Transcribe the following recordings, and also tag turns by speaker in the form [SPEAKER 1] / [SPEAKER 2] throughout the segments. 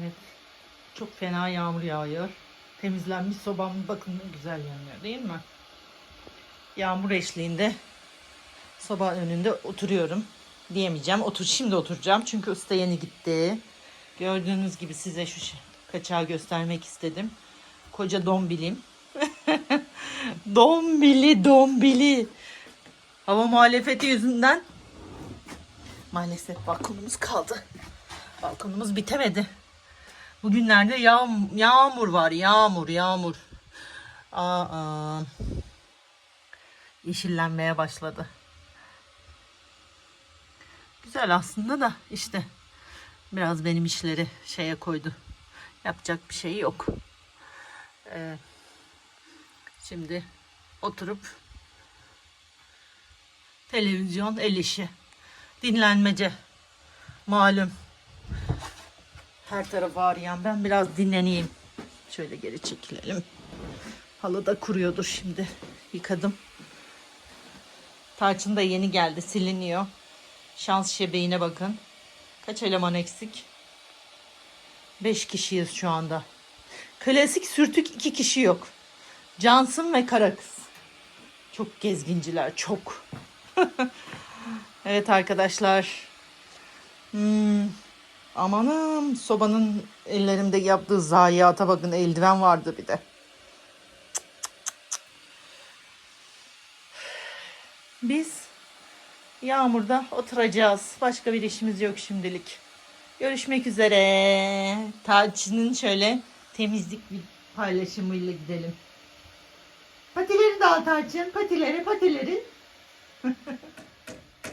[SPEAKER 1] Evet. Çok fena yağmur yağıyor. Temizlenmiş sobam bakın ne güzel yanıyor değil mi? Yağmur eşliğinde soba önünde oturuyorum. Diyemeyeceğim. Otur şimdi oturacağım. Çünkü usta yeni gitti. Gördüğünüz gibi size şu kaçağı göstermek istedim. Koca dombilim. dombili dombili. Hava muhalefeti yüzünden maalesef balkonumuz kaldı. Balkonumuz bitemedi. Bugünlerde yağ, yağmur var. Yağmur, yağmur. Aa, yeşillenmeye başladı. Güzel aslında da işte biraz benim işleri şeye koydu. Yapacak bir şey yok. Ee, şimdi oturup televizyon el işi. Dinlenmece. Malum. Her taraf ağrıyan. Ben biraz dinleneyim. Şöyle geri çekilelim. Halı da kuruyordur şimdi. Yıkadım. Tarçın da yeni geldi. Siliniyor. Şans şebeğine bakın. Kaç eleman eksik? 5 kişiyiz şu anda. Klasik sürtük iki kişi yok. Cansın ve kara kız. Çok gezginciler. Çok. evet arkadaşlar. Hmm, amanım sobanın ellerimde yaptığı zayiata bakın eldiven vardı bir de. Biz yağmurda oturacağız. Başka bir işimiz yok şimdilik. Görüşmek üzere. Tarçının şöyle temizlik bir paylaşımıyla gidelim. Patileri de al Tarçın. Patileri, patileri.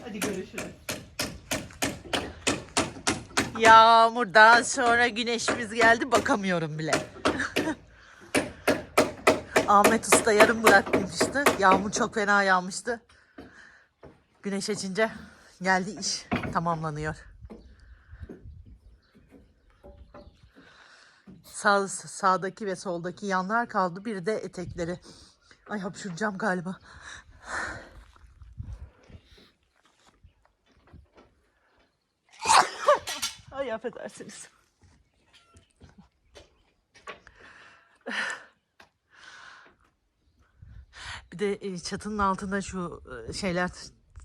[SPEAKER 1] Hadi görüşürüz. Yağmurdan sonra güneşimiz geldi bakamıyorum bile. Ahmet Usta yarım bırakmıştı. Yağmur çok fena yağmıştı. Güneş açınca geldi iş tamamlanıyor. Sağ, sağdaki ve soldaki yanlar kaldı. Bir de etekleri. Ay hapşuracağım galiba. Ay affedersiniz. Bir de e, çatının altında şu e, şeyler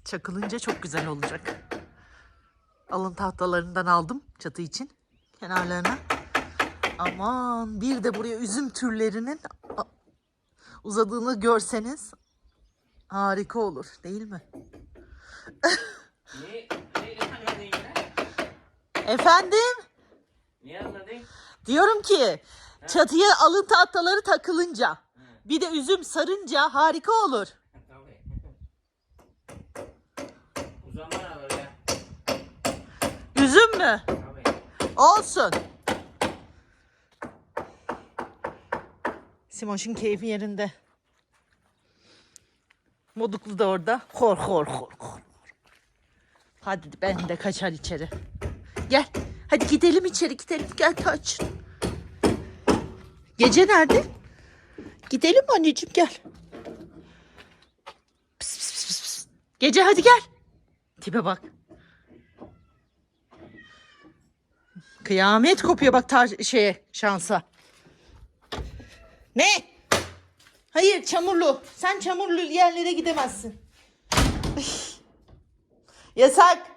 [SPEAKER 1] çakılınca çok güzel olacak. Alın tahtalarından aldım çatı için kenarlarına. Aman bir de buraya üzüm türlerinin uzadığını görseniz harika olur değil mi?
[SPEAKER 2] Ne, ne anladın yine?
[SPEAKER 1] Efendim
[SPEAKER 2] Ne anladın?
[SPEAKER 1] diyorum ki çatıya alın tahtaları takılınca bir de üzüm sarınca harika olur.
[SPEAKER 2] Tabii. Alır ya.
[SPEAKER 1] Üzüm mü?
[SPEAKER 2] Tabii.
[SPEAKER 1] Olsun. Simoş'un keyfi yerinde. Moduklu da orada. Hor hor hor hor. Hadi ben de kaçar içeri. Gel. Hadi gidelim içeri gidelim. Gel kaç. Gece nerede? Gidelim anneciğim gel. Pıs, pıs, pıs, pıs. Gece hadi gel. Tipe bak. Kıyamet kopuyor bak tar- şeye şansa. Ne? Hayır çamurlu. Sen çamurlu yerlere gidemezsin. Yasak.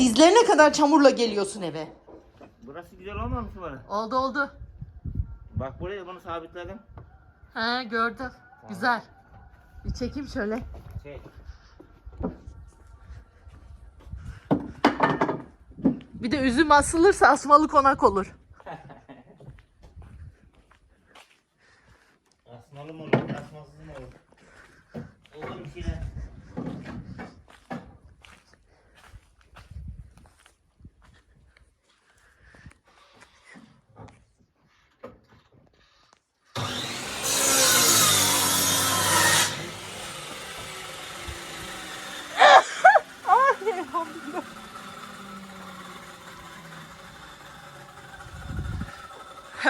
[SPEAKER 1] Dizlerine kadar çamurla geliyorsun eve.
[SPEAKER 2] Burası güzel olmamış mı?
[SPEAKER 1] Oldu oldu.
[SPEAKER 2] Bak buraya bunu sabitledim.
[SPEAKER 1] He gördüm. Güzel. Bir çekeyim şöyle.
[SPEAKER 2] Şey.
[SPEAKER 1] Bir de üzüm asılırsa asmalı konak olur.
[SPEAKER 2] Asmalı mı olur? Asmasız mı olur? Olur bir şeyler.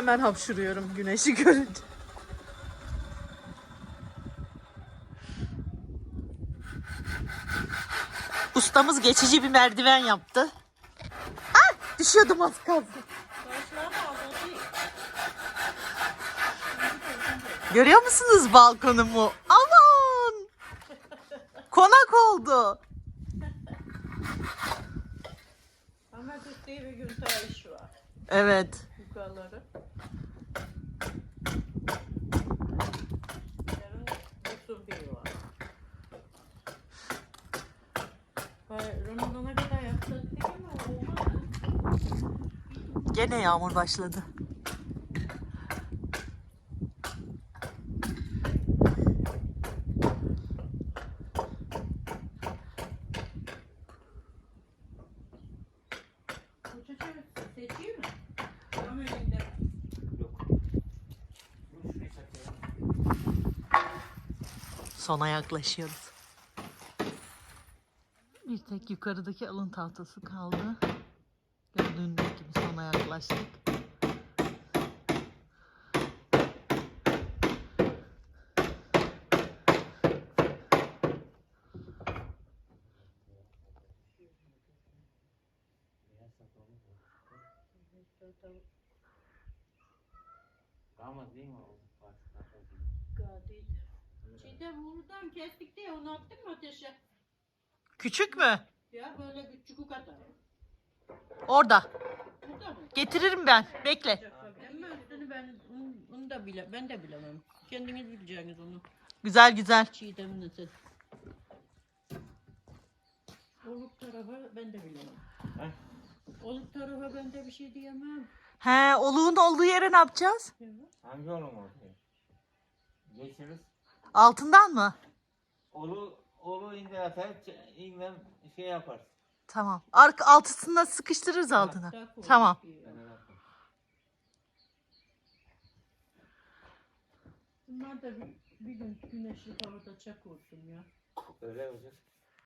[SPEAKER 1] Hemen hapşuruyorum güneşi görünce. Ustamız geçici bir merdiven yaptı. Ah, Düşüyordum az kalsın.
[SPEAKER 3] Taşlar da aldı.
[SPEAKER 1] Görüyor musunuz balkonumu? Aman! Konak oldu.
[SPEAKER 3] Ama var.
[SPEAKER 1] Evet.
[SPEAKER 3] Yukarıları.
[SPEAKER 1] Gene yağmur başladı. Sona yaklaşıyoruz. Bir tek yukarıdaki alın tahtası kaldı. Gördüğünüz gibi sona yaklaştık.
[SPEAKER 2] Damat değil mi o?
[SPEAKER 3] Çiğdem buradan kestik diye onu attın mı ateşe?
[SPEAKER 1] Küçük mü?
[SPEAKER 3] Ya böyle çubuk atar.
[SPEAKER 1] Orada. Getiririm ben. Bekle.
[SPEAKER 3] Ama üstünü ben onu, onu da bile ben de bilemem. Kendiniz bileceksiniz onu.
[SPEAKER 1] Güzel güzel.
[SPEAKER 3] Çiğdem nasıl? Oluk tarafı ben de bilemem.
[SPEAKER 2] Heh.
[SPEAKER 3] Oluk tarafı ben de bir şey diyemem.
[SPEAKER 1] He, oluğun olduğu yere ne yapacağız?
[SPEAKER 2] Hangi oğlum o? Geçiriz.
[SPEAKER 1] Altından mı?
[SPEAKER 2] Olu, olu indir atar, ç- inmem şey yapar.
[SPEAKER 1] Tamam. Arka altısından sıkıştırırız altına. Tamam.
[SPEAKER 3] Bunlar da bir, bir gün güneşli havada çak olsun ya.
[SPEAKER 2] Öyle olacak.